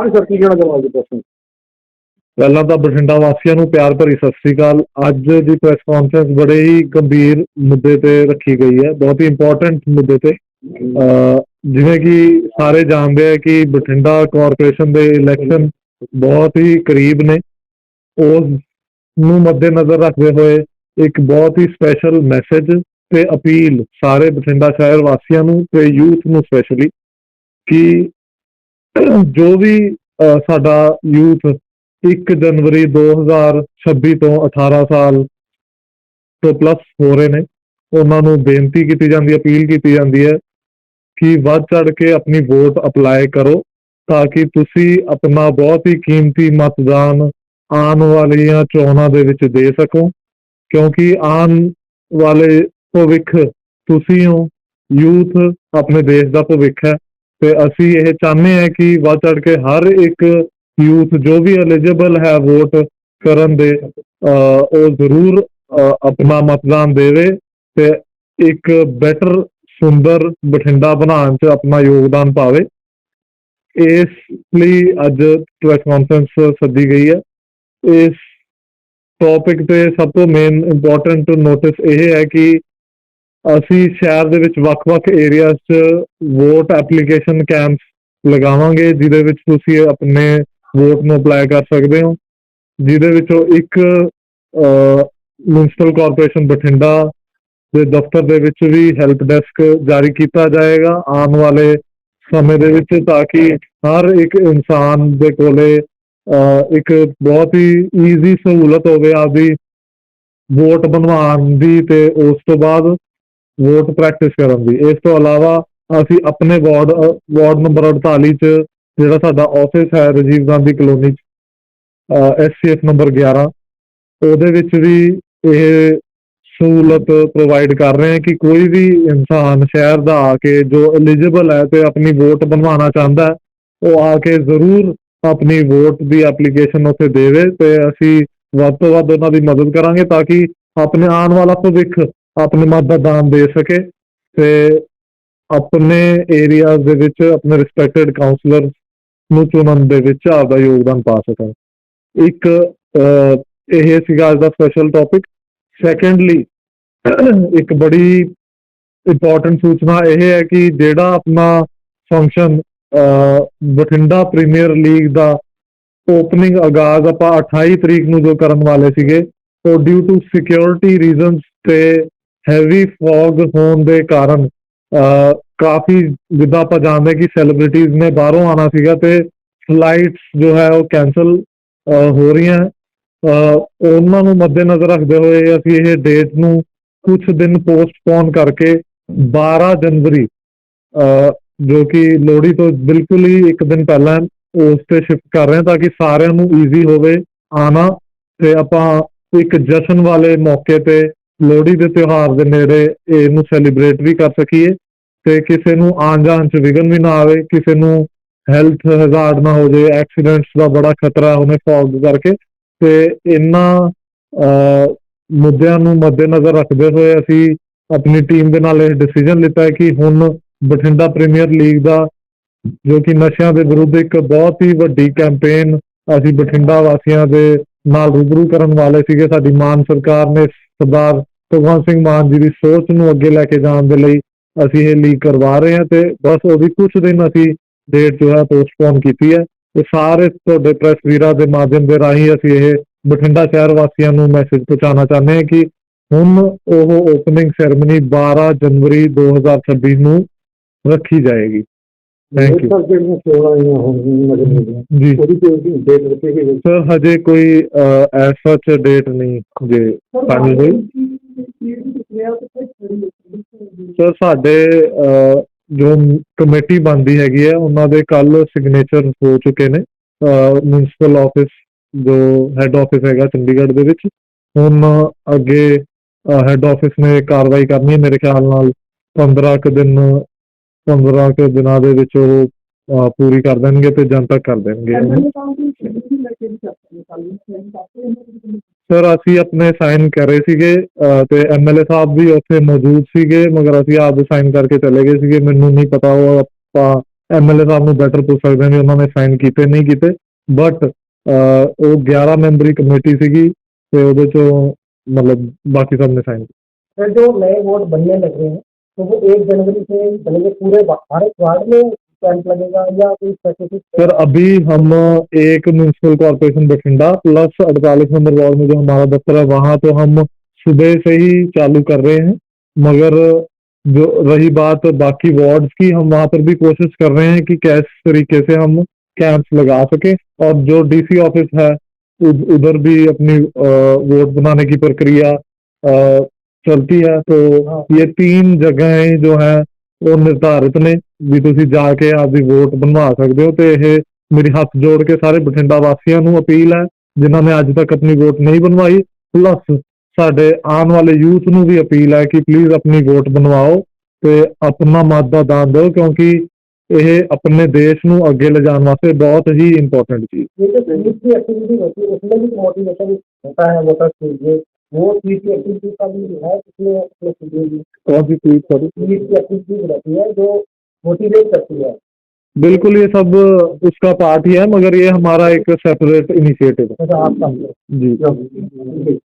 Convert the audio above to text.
ਹਾਂਜੀ ਸਰ ਕੀ ਕਹਿਣਾ ਚਾਹੁੰਦੇ ਪ੍ਰਸ਼ਨ? ਪਹਿਲਾਂ ਤਾਂ ਬਠਿੰਡਾ ਵਾਸੀਆਂ ਨੂੰ ਪਿਆਰ ਭਰੀ ਸਤਿ ਸ੍ਰੀ ਅਕਾਲ। ਅੱਜ ਦੀ ਪ੍ਰੈਸ ਕਾਨਫਰੰਸ ਬੜੇ ਹੀ ਗੰਭੀਰ ਮੁੱਦੇ ਤੇ ਰੱਖੀ ਗਈ ਹੈ, ਬਹੁਤ ਹੀ ਇੰਪੋਰਟੈਂਟ ਮੁੱਦੇ ਤੇ। ਜਿਵੇਂ ਕਿ ਸਾਰੇ ਜਾਣਦੇ ਆ ਕਿ ਬਠਿੰਡਾ ਕਾਰਪੋਰੇਸ਼ਨ ਦੇ ਇਲੈਕਸ਼ਨ ਬਹੁਤ ਹੀ ਕਰੀਬ ਨੇ। ਉਸ ਨੂੰ ਮੱਦੇਨਜ਼ਰ ਰੱਖਦੇ ਹੋਏ ਇੱਕ ਬਹੁਤ ਹੀ ਸਪੈਸ਼ਲ ਮੈਸੇਜ ਤੇ ਅਪੀਲ ਸਾਰੇ ਬਠਿੰਡਾ ਸ਼ਹਿਰ ਵਾਸੀਆਂ ਨੂੰ ਤੇ ਯੂਥ ਨੂੰ ਸਪੈਸ਼ਲੀ ਕਿ ਜੋ ਵੀ ਸਾਡਾ ਯੂਥ 1 ਜਨਵਰੀ 2026 ਤੋਂ 18 ਸਾਲ ਤੋਂ ਪਲੱਸ ਹੋ ਰਹੇ ਨੇ, ਉਹਨਾਂ ਨੂੰ ਬੇਨਤੀ ਕੀਤੀ ਜਾਂਦੀ ਹੈ, ਅਪੀਲ ਕੀਤੀ ਜਾਂਦੀ ਹੈ ਕਿ ਵੱਧ ਚੜ ਕੇ ਆਪਣੀ ਵੋਟ ਅਪਲਾਈ ਕਰੋ ਤਾਂ ਕਿ ਤੁਸੀਂ ਆਪਣਾ ਬਹੁਤ ਹੀ ਕੀਮਤੀ ਮਤਦਾਨ ਆਉਣ ਵਾਲੀਆਂ ਚੋਣਾਂ ਦੇ ਵਿੱਚ ਦੇ ਸਕੋ, ਕਿਉਂਕਿ ਆਉਣ ਵਾਲੇ ਭਵਿੱਖ ਤੁਸੀਂ ਹੋ ਯੂਥ ਆਪਣੇ ਦੇਸ਼ ਦਾ ਭਵਿੱਖ ਹੈ। ਤੇ ਅਸੀਂ ਇਹ ਚਾਹੁੰਦੇ ਹਾਂ ਕਿ ਵੱਧ ਚੜ ਕੇ ਹਰ ਇੱਕ ਯੂਥ ਜੋ ਵੀ ਐਲੀਜੀਬਲ ਹੈ ਵੋਟ ਕਰਨ ਦੇ ਉਹ ਜ਼ਰੂਰ ਆਪਣਾ ਮਤਦਾਨ ਦੇਵੇ ਤੇ ਇੱਕ ਬੈਟਰ ਸੁੰਦਰ ਬਠਿੰਡਾ ਬਣਾਉਣ 'ਚ ਆਪਣਾ ਯੋਗਦਾਨ ਪਾਵੇ। ਇਸ ਲਈ ਅੱਜ ਪ੍ਰੈਸ ਕਾਨਫਰੰਸ ਸੱਦੀ ਗਈ ਹੈ। ਇਸ ਟੌਪਿਕ ਤੇ ਸਭ ਤੋਂ ਮੇਨ ਇੰਪੋਰਟੈਂਟ ਨੋਟਿਸ ਇਹ ਹੈ ਕਿ ਅਸੀਂ ਸ਼ਹਿਰ ਦੇ ਵਿੱਚ ਵੱਖ-ਵੱਖ ਏਰੀਆਜ਼ 'ਚ ਵੋਟ ਐਪਲੀਕੇਸ਼ਨ ਕੈਂਪਸ ਲਗਾਵਾਂਗੇ, ਜਿਹਦੇ ਵਿੱਚ ਤੁਸੀਂ ਆਪਣੇ ਵੋਟ ਨੂੰ ਅਪਲਾਈ ਕਰ ਸਕਦੇ ਹੋ, ਜਿਹਦੇ ਵਿੱਚੋਂ ਇੱਕ ਮਿਊਨਿਸਪਲ ਕਾਰਪੋਰੇਸ਼ਨ ਬਠਿੰਡਾ ਦੇ ਦਫ਼ਤਰ ਦੇ ਵਿੱਚ ਵੀ ਹੈਲਪ ਡੈਸਕ ਜਾਰੀ ਕੀਤਾ ਜਾਏਗਾ ਆਉਣ ਵਾਲੇ ਸਮੇਂ ਦੇ ਵਿੱਚ, ਤਾਂ ਕਿ ਹਰ ਇੱਕ ਇਨਸਾਨ ਦੇ ਕੋਲੇ ਇੱਕ ਬਹੁਤ ਹੀ ਈਜ਼ੀ ਸਹੂਲਤ ਹੋਵੇ ਆਪਦੀ ਵੋਟ ਬਣਵਾਉਣ ਦੀ ਤੇ ਉਸ ਤੋਂ ਬਾਅਦ ਵੋਟ ਪ੍ਰੈਕਟਿਸ ਕਰਨ ਦੀ। ਇਸ ਤੋਂ ਇਲਾਵਾ ਅਸੀਂ ਆਪਣੇ ਵਾਰਡ ਵਾਰਡ ਨੰਬਰ 48 ਚ ਜਿਹੜਾ ਸਾਡਾ ਆਫਿਸ ਹੈ ਰਾਜੀਵ ਗਾਂਧੀ ਕਲੋਨੀ ਚ ਐਸਸੀਐਫ ਨੰਬਰ 11 ਉਹਦੇ ਵਿੱਚ ਵੀ ਇਹ ਸਹੂਲਤ ਪ੍ਰੋਵਾਈਡ ਕਰ ਰਹੇ ਹਾਂ ਕਿ ਕੋਈ ਵੀ ਇਨਸਾਨ ਸ਼ਹਿਰ ਦਾ ਆ ਕੇ ਜੋ ਐਲੀਜੀਬਲ ਹੈ ਤੇ ਆਪਣੀ ਵੋਟ ਬਣਵਾਉਣਾ ਚਾਹੁੰਦਾ ਹੈ, ਉਹ ਆ ਕੇ ਜ਼ਰੂਰ ਆਪਣੀ ਵੋਟ ਦੀ ਐਪਲੀਕੇਸ਼ਨ ਉੱਥੇ ਦੇਵੇ ਤੇ ਅਸੀਂ ਵੱਧ ਤੋਂ ਵੱਧ ਉਹਨਾਂ ਦੀ ਮਦਦ ਕਰਾਂਗੇ ਤਾਂ ਕਿ ਆਪਣੇ ਆਉਣ ਵਾਲਾ ਭਵਿੱਖ ਆਪਣੇ ਮਤ ਦਾ ਦਾਨ ਦੇ ਸਕੇ ਤੇ ਆਪਣੇ ਏਰੀਆਜ਼ ਦੇ ਵਿੱਚ ਆਪਣੇ ਰਿਸਪੈਕਟਡ ਕਾਉਂਸਲਰ ਨੂੰ ਚੁਣਨ ਦੇ ਵਿੱਚ ਆਪਦਾ ਯੋਗਦਾਨ ਪਾ ਸਕਣ ਇੱਕ ਇਹ ਸੀਗਾ ਅੱਜ ਦਾ ਸਪੈਸ਼ਲ ਟੌਪਿਕ ਸੈਕੰਡਲੀ ਇੱਕ ਬੜੀ ਇੰਪੋਰਟੈਂਟ ਸੂਚਨਾ ਇਹ ਹੈ ਕਿ ਜਿਹੜਾ ਆਪਣਾ ਫੰਕਸ਼ਨ ਬਠਿੰਡਾ ਪ੍ਰੀਮੀਅਰ ਲੀਗ ਦਾ ਓਪਨਿੰਗ ਆਗਾਜ਼ ਆਪਾਂ 28 ਤਰੀਕ ਨੂੰ ਜੋ ਕਰਨ ਵਾਲੇ ਸੀਗੇ, ਉਹ ਡਿਊ ਟੂ ਸਿਕਿਉਰਿਟੀ ਰੀਜ਼ਨਸ ਤੇ ਹੈਵੀ ਫੌਗ ਹੋਣ ਦੇ ਕਾਰਨ ਕਾਫੀ ਜਿੱਦਾਂ ਆਪਾਂ ਜਾਣਦੇ ਕਿ ਸੈਲੀਬ੍ਰਿਟੀਜ਼ ਨੇ ਬਾਹਰੋਂ ਆਣਾ ਸੀਗਾ ਤੇ ਫਲਾਈਟਸ ਜੋ ਹੈ ਉਹ ਕੈਨਸਲ ਹੋ ਰਹੀਆਂ। ਉਹਨਾਂ ਨੂੰ ਮੱਦੇਨਜ਼ਰ ਰੱਖਦੇ ਹੋਏ ਅਸੀਂ ਇਹ ਡੇਟ ਨੂੰ ਕੁਝ ਦਿਨ ਪੋਸਟਪੋਨ ਕਰਕੇ 12 ਜਨਵਰੀ ਅਹ, ਜੋ ਕਿ ਲੋਹੜੀ ਤੋਂ ਬਿਲਕੁਲ ਹੀ ਇੱਕ ਦਿਨ ਪਹਿਲਾਂ ਉਸ ਤੇ ਸ਼ਿਫਟ ਕਰ ਰਹੇ ਹਾਂ ਤਾਂ ਕਿ ਸਾਰਿਆਂ ਨੂੰ ਈਜ਼ੀ ਹੋਵੇ ਆਣਾ ਤੇ ਆਪਾਂ ਇੱਕ ਜਸ਼ਨ ਵਾਲੇ ਮੌਕੇ ਤੇ ਲੋਹੜੀ ਦੇ ਤਿਉਹਾਰ ਦੇ ਨੇੜੇ ਇਹਨੂੰ ਸੈਲੀਬ੍ਰੇਟ ਵੀ ਕਰ ਸਕੀਏ ਤੇ ਕਿਸੇ ਨੂੰ ਆਉਣ ਜਾਣ ਚ ਵਿਘਨ ਵੀ ਨਾ ਆਵੇ, ਕਿਸੇ ਨੂੰ ਹੈਲਥ ਹਜ਼ਾਰਡ ਨਾ ਹੋ ਜਾਏ ਐਕਸੀਡੈਂਟਸ ਦਾ ਬੜਾ ਖਤਰਾ ਉਹਨੇ ਫੌਗ ਕਰਕੇ ਤੇ ਇਹਨਾਂ ਮੁੱਦਿਆਂ ਨੂੰ ਮੱਦੇਨਜ਼ਰ ਰੱਖਦੇ ਹੋਏ ਅਸੀਂ ਆਪਣੀ ਟੀਮ ਦੇ ਨਾਲ ਇਹ ਡਿਸੀਜਨ ਲਿੱਤਾ ਹੈ ਕਿ ਹੁਣ ਬਠਿੰਡਾ ਪ੍ਰੀਮੀਅਰ ਲੀਗ ਦਾ ਜੋ ਕਿ ਨਸ਼ਿਆਂ ਦੇ ਵਿਰੁੱਧ ਇੱਕ ਬਹੁਤ ਹੀ ਵੱਡੀ ਕੈਂਪੇਨ ਅਸੀਂ ਬਠਿੰਡਾ ਵਾਸੀਆਂ ਦੇ ਨਾਲ ਰੂਬਰੂ ਕਰਨ ਵਾਲੇ ਸੀਗੇ, ਸਾਡੀ ਮਾਨ ਸਰਕਾਰ ਨੇ ਸਰਦਾਰ ਭਗਵੰਤ ਸਿੰਘ ਮਾਨ ਜੀ ਦੀ ਸੋਚ ਨੂੰ ਅੱਗੇ ਲੈ ਕੇ ਜਾਣ ਦੇ ਲਈ ਅਸੀਂ ਇਹ ਲੀਗ ਕਰਵਾ ਰਹੇ ਹਾਂ ਤੇ ਬਸ ਉਹਦੀ ਕੁਝ ਦਿਨ ਅਸੀਂ ਡੇਟ ਜੋ ਹੈ ਪੋਸਟਪੋਨ ਕੀਤੀ ਹੈ ਤੇ ਸਾਰੇ ਤੁਹਾਡੇ ਪ੍ਰੈਸ ਵੀਰਾਂ ਦੇ ਮਾਧਿਅਮ ਦੇ ਰਾਹੀਂ ਅਸੀਂ ਇਹ ਬਠਿੰਡਾ ਸ਼ਹਿਰ ਵਾਸੀਆਂ ਨੂੰ ਮੈਸੇਜ ਪਹੁੰਚਾਉਣਾ ਚਾਹੁੰਦੇ ਹਾਂ ਕਿ ਹੁਣ ਉਹ ਓਪਨਿੰਗ ਸੈਰੇਮਨੀ 12 ਜਨਵਰੀ 2026 ਨੂੰ ਰੱਖੀ ਜਾਏਗੀ। ਥੈਂਕ ਯੂ ਸਰ ਜਿਹੜੀਆਂ ਚੋਣਾਂ ਆਈਆਂ ਹੁਣ ਨਗਰ ਨਿਗਮ ਜੀ। ਉਹਦੀ ਕੋਈ ਡੇਟ ਰੱਖੀ ਗਈ ਸਰ ਹਜੇ ਕੋਈ ਐਸਾ ਚ ਡੇਟ ਨਹੀਂ ਜੇ ਫਾਈਨਲ ਹੋਈ। ਸਰ ਸਾਡੇ ਜੋ ਕਮੇਟੀ ਬਣਦੀ ਹੈਗੀ ਹੈ, ਉਹਨਾਂ ਦੇ ਕੱਲ ਸਿਗਨੇਚਰ ਹੋ ਚੁੱਕੇ ਨੇ। ਮਿਊਨਿਸਪਲ ਆਫਿਸ ਜੋ ਹੈੱਡ ਆਫਿਸ ਹੈਗਾ ਚੰਡੀਗੜ੍ਹ ਦੇ ਵਿੱਚ, ਹੁਣ ਅੱਗੇ ਹੈੱਡ ਆਫਿਸ ਨੇ ਕਾਰਵਾਈ ਕਰਨੀ ਹੈ ਮੇਰੇ ਖਿਆਲ ਨਾਲ। 15 ਕੁ ਦਿਨ 15 ਕੁ ਦਿਨਾਂ ਦੇ ਵਿੱਚ ਉਹ ਪੂਰੀ ਕਰ ਦੇਣਗੇ ਤੇ ਜਨਤਕ ਕਰ ਦੇਣਗੇ ਇਹਨੂੰ। ਸਰ ਅਸੀਂ ਆਪਣੇ ਸਾਈਨ ਕਰੇ ਸੀਗੇ ਅਹ, ਤੇ ਐਮਐਲਏ ਸਾਹਿਬ ਵੀ ਉੱਥੇ ਮੌਜੂਦ ਸੀਗੇ ਮਗਰ ਅਸੀਂ ਆਪ ਸਾਈਨ ਕਰਕੇ ਚਲੇ ਗਏ ਸੀਗੇ ਮੈਨੂੰ ਨਹੀਂ ਪਤਾ ਉਹ ਆਪਾਂ ਐਮਐਲਏ ਸਾਹਿਬ ਨੂੰ ਬੈਟਰ ਪੁੱਛ ਸਕਦੇ ਹਾਂ ਵੀ ਉਹਨਾਂ ਨੇ ਸਾਈਨ ਕੀਤੇ ਨਹੀਂ ਕੀਤੇ ਬਟ ਉਹ 11 ਮੈਂਬਰੀ ਕਮੇਟੀ ਸੀਗੀ ਤੇ ਉਹਦੇ ਚੋਂ ਮਤਲਬ ਬਾਕੀ ਸਭ ਨੇ ਸਾਈਨ सर जो नए वोट बनने लग रहे हैं तो वो एक जनवरी से बनेंगे पूरे भारत वार्ड में कैंप लगेगा या कोई स्पेसिफिक सर अभी हम एक म्यूनसिपल कॉर्पोरेशन बठिंडा प्लस अड़तालीस नंबर वार्ड में जो हमारा दफ्तर है वहाँ तो हम सुबह से ही चालू कर रहे हैं। मगर जो रही बात बाकी वार्ड्स की हम वहाँ पर भी कोशिश कर रहे हैं कि किस तरीके से हम कैंप्स लगा सके। और जो डीसी ऑफ़िस है उधर भी अपनी वोट बनाने की प्रक्रिया चलती है। तो ये तीन जगहें जो है ਉਹ ਨਿਰਧਾਰਿਤ ਨੇ ਵੀ ਤੁਸੀਂ ਜਾ ਕੇ ਆਪਦੀ ਵੋਟ ਬਣਵਾ ਸਕਦੇ ਹੋ ਤੇ ਇਹ ਮੇਰੀ ਹੱਥ ਜੋੜ ਕੇ ਸਾਰੇ ਬਠਿੰਡਾ ਵਾਸੀਆਂ ਨੂੰ ਅਪੀਲ ਹੈ ਜਿਨ੍ਹਾਂ ਨੇ ਅੱਜ ਤੱਕ ਆਪਣੀ ਵੋਟ ਨਹੀਂ ਬਣਵਾਈ ਪਲੱਸ ਸਾਡੇ ਆਉਣ ਵਾਲੇ ਯੂਥ ਨੂੰ ਵੀ ਅਪੀਲ ਹੈ ਕਿ ਪਲੀਜ਼ ਆਪਣੀ ਵੋਟ ਬਣਵਾਓ ਤੇ ਆਪਣਾ ਮਤ ਦਾ ਦਾਨ ਦਿਓ ਕਿਉਂਕਿ ਇਹ ਆਪਣੇ ਦੇਸ਼ ਨੂੰ ਅੱਗੇ ਲਿਜਾਣ ਵਾਸਤੇ ਬਹੁਤ ਹੀ ਇੰਪੋਰਟੈਂਟ ਚੀਜ਼ ये जो स्वीट की एक्टिविटी होती है उसमें भी मोटिवेशन होता है वोटर्स के लिए वो स्वीट की एक्टिविटी का भी है इसमें अपने कीजिए भी कौन सी चीज सॉरी स्वीट की एक्टिविटीज रहती है जो मोटिवेट करती है बिल्कुल ये सब उसका पार्ट ही है मगर ये हमारा एक सेपरेट इनिशिएटिव है जैसा आप समझो जी जी